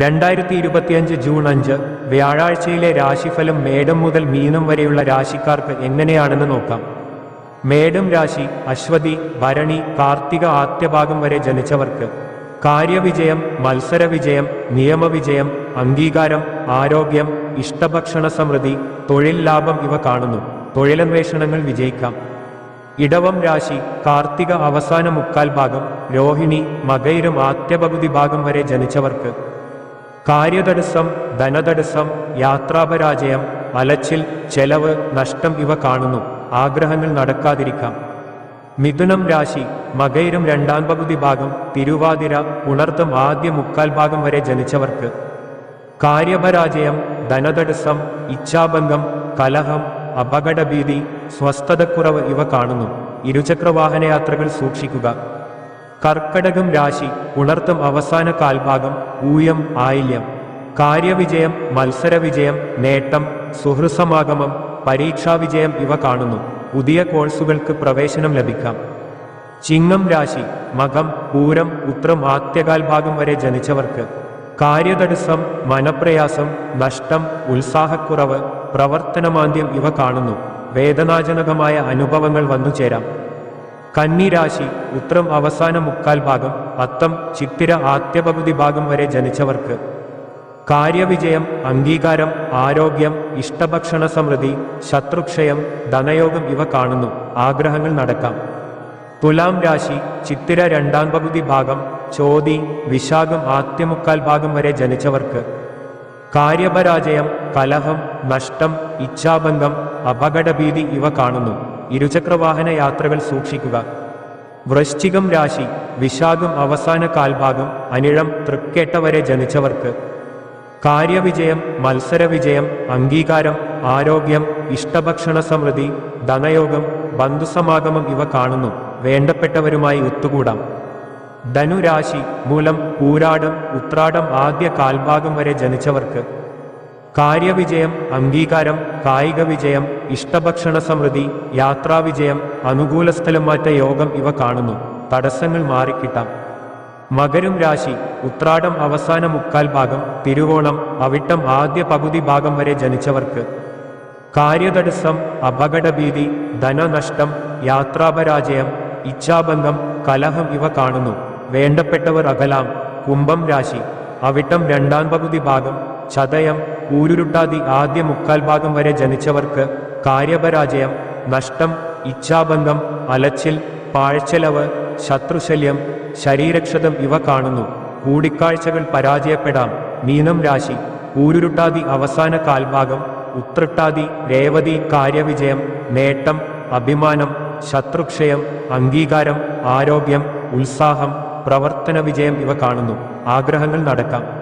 രണ്ടായിരത്തി ഇരുപത്തിയഞ്ച് ജൂൺ അഞ്ച് വ്യാഴാഴ്ചയിലെ രാശിഫലം മേടം മുതൽ മീനം വരെയുള്ള രാശിക്കാർക്ക് എങ്ങനെയാണെന്ന് നോക്കാം. മേടം രാശി അശ്വതി ഭരണി കാർത്തിക ആദ്യഭാഗം വരെ ജനിച്ചവർക്ക് കാര്യവിജയം മത്സരവിജയം നിയമവിജയം അംഗീകാരം ആരോഗ്യം ഇഷ്ടഭക്ഷണ സമൃദ്ധി തൊഴിൽ ലാഭം ഇവ കാണുന്നു. തൊഴിലന്വേഷണങ്ങൾ വിജയിക്കാം. ഇടവം രാശി കാർത്തിക അവസാന മുക്കാൽ ഭാഗം രോഹിണി മകൈരം ആദ്യപകുതി ഭാഗം വരെ ജനിച്ചവർക്ക്. കാര്യതടസ്സം ധനതടസ്സം യാത്രാപരാജയം അലച്ചിൽ ചെലവ് നഷ്ടം ഇവ കാണുന്നു. ആഗ്രഹങ്ങൾ നടക്കാതിരിക്കാം. മിഥുനം രാശി മകൈരം രണ്ടാം പകുതി ഭാഗം തിരുവാതിര ഉണർത്തം ആദ്യ മുക്കാൽ ഭാഗം വരെ ജനിച്ചവർക്ക്. കാര്യപരാജയം ധനതടസ്സം ഇച്ഛാഭംഗം കലഹം അപകടഭീതി സ്വസ്ഥതക്കുറവ് ഇവ കാണുന്നു. ഇരുചക്രവാഹനയാത്രകൾ സൂക്ഷിക്കുക. കർക്കടകം രാശി ഉണർത്തും അവസാന കാൽഭാഗം ഊയം ആയില്യം. കാര്യവിജയം മത്സരവിജയം നേട്ടം സുഹൃസമാഗമം പരീക്ഷാവിജയം ഇവ കാണുന്നു. പുതിയ കോഴ്സുകൾക്ക് പ്രവേശനം ലഭിക്കാം. ചിങ്ങം രാശി മകം പൂരം ഉത്രം ആദ്യകാൽ ഭാഗം വരെ ജനിച്ചവർക്ക്. കാര്യതടസ്സം മനപ്രയാസം നഷ്ടം ഉത്സാഹക്കുറവ് പ്രവർത്തനമാന്ദ്യം ഇവ കാണുന്നു. വേദനാജനകമായ അനുഭവങ്ങൾ വന്നു വന്നുചേരാം കന്നിരാശി ഉത്രം അവസാന മുക്കാൽ ഭാഗം അത്തം ചിത്തിര ആദ്യപകുതി ഭാഗം വരെ ജനിച്ചവർക്ക്. കാര്യവിജയം അംഗീകാരം ആരോഗ്യം ഇഷ്ടഭക്ഷണ സമൃദ്ധി ശത്രുക്ഷയം ധനയോഗം ഇവ കാണുന്നു. ആഗ്രഹങ്ങൾ നടക്കാം. തുലാം രാശി ചിത്തിര രണ്ടാം പകുതി ഭാഗം ചോതി വിശാഖം ആദ്യമുക്കാൽ ഭാഗം വരെ ജനിച്ചവർക്ക്. കാര്യപരാജയം കലഹം നഷ്ടം ഇച്ഛാഭംഗം അപകടഭീതി ഇവ കാണുന്നു. ഇരുചക്രവാഹന യാത്രകൾ സൂക്ഷിക്കുക. വൃശ്ചികം രാശി വിശാഖം അവസാന കാൽഭാഗം അനിഴം തൃക്കേട്ട വരെ ജനിച്ചവർക്ക്. കാര്യവിജയം മത്സരവിജയം അംഗീകാരം ആരോഗ്യം ഇഷ്ടഭക്ഷണ സമൃദ്ധി ധനയോഗം ബന്ധുസമാഗമം ഇവ കാണുന്നു. വേണ്ടപ്പെട്ടവരുമായി ഒത്തുകൂടാം. ധനുരാശി മൂലം പൂരാടം ഉത്രാടം ആദ്യ കാൽഭാഗം വരെ ജനിച്ചവർക്ക് കാര്യവിജയം അംഗീകാരം കായിക വിജയം ഇഷ്ടഭക്ഷണ സമൃദ്ധി യാത്രാവിജയം അനുകൂല സ്ഥലം മാറ്റ യോഗം ഇവ കാണുന്നു. തടസ്സങ്ങൾ മാറിക്കിട്ടാം. മകരം രാശി ഉത്രാടം അവസാന മുക്കാൽ ഭാഗം തിരുവോണം അവിട്ടം ആദ്യ പകുതി ഭാഗം വരെ ജനിച്ചവർക്ക് കാര്യതടസ്സം അപകടഭീതി ധനനഷ്ടം യാത്രാപരാജയം ഇച്ഛാബന്ധം കലഹം ഇവ കാണുന്നു. വേണ്ടപ്പെട്ടവർ അകലാം കുംഭം രാശി അവിട്ടം രണ്ടാം പകുതി ഭാഗം ചതയം ഊരുരുട്ടാതി ആദ്യ മുക്കാൽ ഭാഗം വരെ ജനിച്ചവർക്ക് കാര്യപരാജയം നഷ്ടം ഇച്ഛാബന്ധം അലച്ചിൽ പാഴ്ചെലവ് ശത്രുശല്യം ശരീരക്ഷതം ഇവ കാണുന്നു. കൂടിക്കാഴ്ചകൾ പരാജയപ്പെടാം. മീനം രാശി ഊരുരുട്ടാതി അവസാന കാൽഭാഗം ഉത്രട്ടാതി രേവതി കാര്യവിജയം നേട്ടം അഭിമാനം ശത്രുക്ഷയം അംഗീകാരം ആരോഗ്യം ഉത്സാഹം പ്രവർത്തന വിജയം ഇവ കാണുന്നു. ആഗ്രഹങ്ങൾ നടക്കാം.